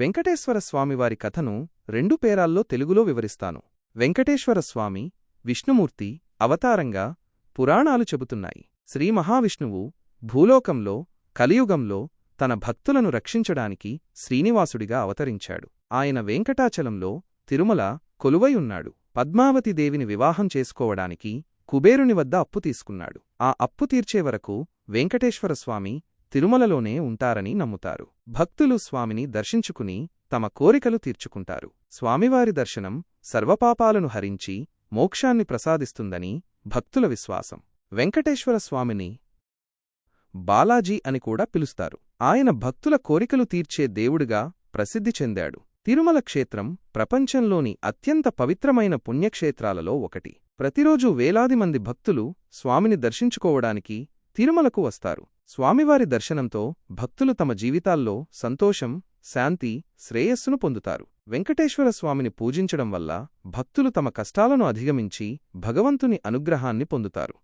వెంకటేశ్వర స్వామివారి కథను రెండు పేరాల్లో తెలుగులో వివరిస్తాను. వెంకటేశ్వర స్వామి విష్ణుమూర్తి అవతారంగా పురాణాలు చెబుతున్నాయి. శ్రీ మహావిష్ణువు భూలోకంలో కలియుగంలో తన భక్తులను రక్షించడానికి శ్రీనివాసుడిగా అవతరించాడు. ఆయన వెంకటాచలంలో తిరుమల కొలువై ఉన్నాడు. పద్మావతిదేవిని వివాహం చేసుకోవడానికి కుబేరుని వద్ద అప్పు తీసుకున్నాడు. ఆ అప్పు తీర్చే వరకు వెంకటేశ్వరస్వామి తిరుమలలోనే ఉంటారని నమ్ముతారు. భక్తులు స్వామిని దర్శించుకుని తమ కోరికలు తీర్చుకుంటారు. స్వామివారి దర్శనం సర్వపాపాలను హరించి మోక్షాన్ని ప్రసాదిస్తుందని భక్తుల విశ్వాసం. వెంకటేశ్వర స్వామిని బాలాజీ అని కూడా పిలుస్తారు. ఆయన భక్తుల కోరికలు తీర్చే దేవుడిగా ప్రసిద్ధి చెందాడు. తిరుమల క్షేత్రం ప్రపంచంలోని అత్యంత పవిత్రమైన పుణ్యక్షేత్రాలలో ఒకటి. ప్రతిరోజూ వేలాది మంది భక్తులు స్వామిని దర్శించుకోవడానికి తిరుమలకు వస్తారు. స్వామివారి దర్శనంతో భక్తులు తమ జీవితాల్లో సంతోషం శాంతి శ్రేయస్సును పొందుతారు. వెంకటేశ్వర స్వామిని పూజించడం వల్ల భక్తులు తమ కష్టాలను అధిగమించి భగవంతుని అనుగ్రహాన్ని పొందుతారు.